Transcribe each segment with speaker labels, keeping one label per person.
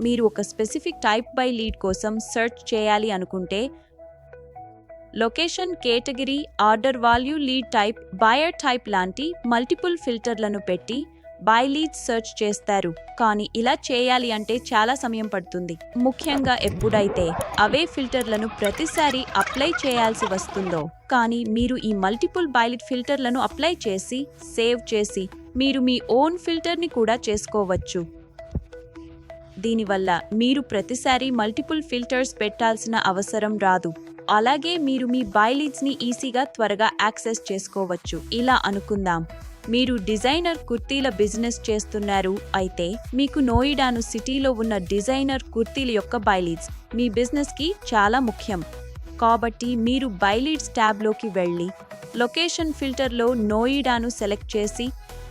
Speaker 1: మీరు ఒక specific type buy lead కోసం సెర్చ్ చేయాలి అనుకుంటే location category order value lead type buyer type లాంటి మల్టిపుల్ ఫిల్టర్లను పెట్టి బై లీడ్ సెర్చ్ చేస్తారు. కానీ ఇలా చేయాలి అంటే చాలా సమయం పడుతుంది. ముఖ్యంగా ఎప్పుడైతే అవే ఫిల్టర్లను ప్రతిసారి అప్లై చేయాల్సి వస్తుందో కానీ మీరు ఈ మల్టిపుల్ బైలిడ్ ఫిల్టర్లను అప్లై చేసి సేవ్ చేసి మీరు మీ ఓన్ ఫిల్టర్ని కూడా చేసుకోవచ్చు. దీనివల్ల మీరు ప్రతిసారి మల్టిపుల్ ఫిల్టర్స్ పెట్టాల్సిన అవసరం రాదు. అలాగే మీరు మీ బైలీడ్స్ని ఈజీగా త్వరగా యాక్సెస్ చేసుకోవచ్చు. ఇలా అనుకుందాం. మీరు డిజైనర్ కుర్తీల బిజినెస్ చేస్తున్నారు. అయితే మీకు నోయిడాను సిటీలో ఉన్న డిజైనర్ కుర్తీల యొక్క బైలీడ్స్ మీ బిజినెస్కి చాలా ముఖ్యం. కాబట్టి మీరు బైలీడ్స్ ట్యాబ్లోకి వెళ్ళి లొకేషన్ ఫిల్టర్లో నోయిడాను సెలెక్ట్ చేసి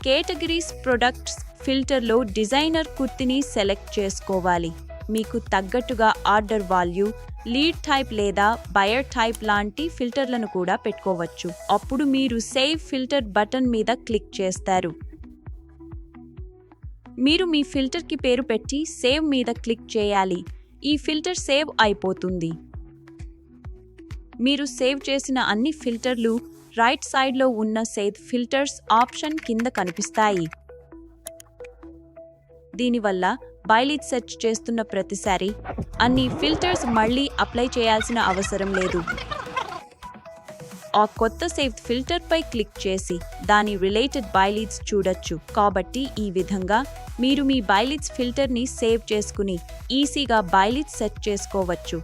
Speaker 1: కేటగిరీస్ ప్రొడక్ట్స్ ఫిల్టర్లో డిజైనర్ కుర్తిని సెలెక్ట్ చేసుకోవాలి. మీకు తగ్గట్టుగా ఆర్డర్ వాల్యూ లీడ్ టైప్ లేదా బయర్ టైప్ లాంటి ఫిల్టర్లను కూడా పెట్టుకోవచ్చు. అప్పుడు మీరు సేవ్ ఫిల్టర్ బటన్ మీద క్లిక్ చేస్తారు. మీరు మీ ఫిల్టర్కి పేరు పెట్టి సేవ్ మీద క్లిక్ చేయాలి. ఈ ఫిల్టర్ సేవ్ అయిపోతుంది. మీరు సేవ్ చేసిన అన్ని ఫిల్టర్లు రైట్ సైడ్లో ఉన్న సేద్ ఫిల్టర్స్ ఆప్షన్ కింద కనిపిస్తాయి. దీనివల్ల బైలిట్ సెర్చ్ చేస్తున్న ప్రతిసారి అన్ని ఫిల్టర్స్ మళ్ళీ అప్లై చేయాల్సిన అవసరం లేదు. ఆ కొత్త సేవ్ ఫిల్టర్పై క్లిక్ చేసి దాని రిలేటెడ్ బైలీడ్స్ చూడొచ్చు. కాబట్టి ఈ విధంగా మీరు మీ బైలీడ్స్ ఫిల్టర్ని సేవ్ చేసుకుని ఈజీగా బైలీడ్స్ సెట్ చేసుకోవచ్చు.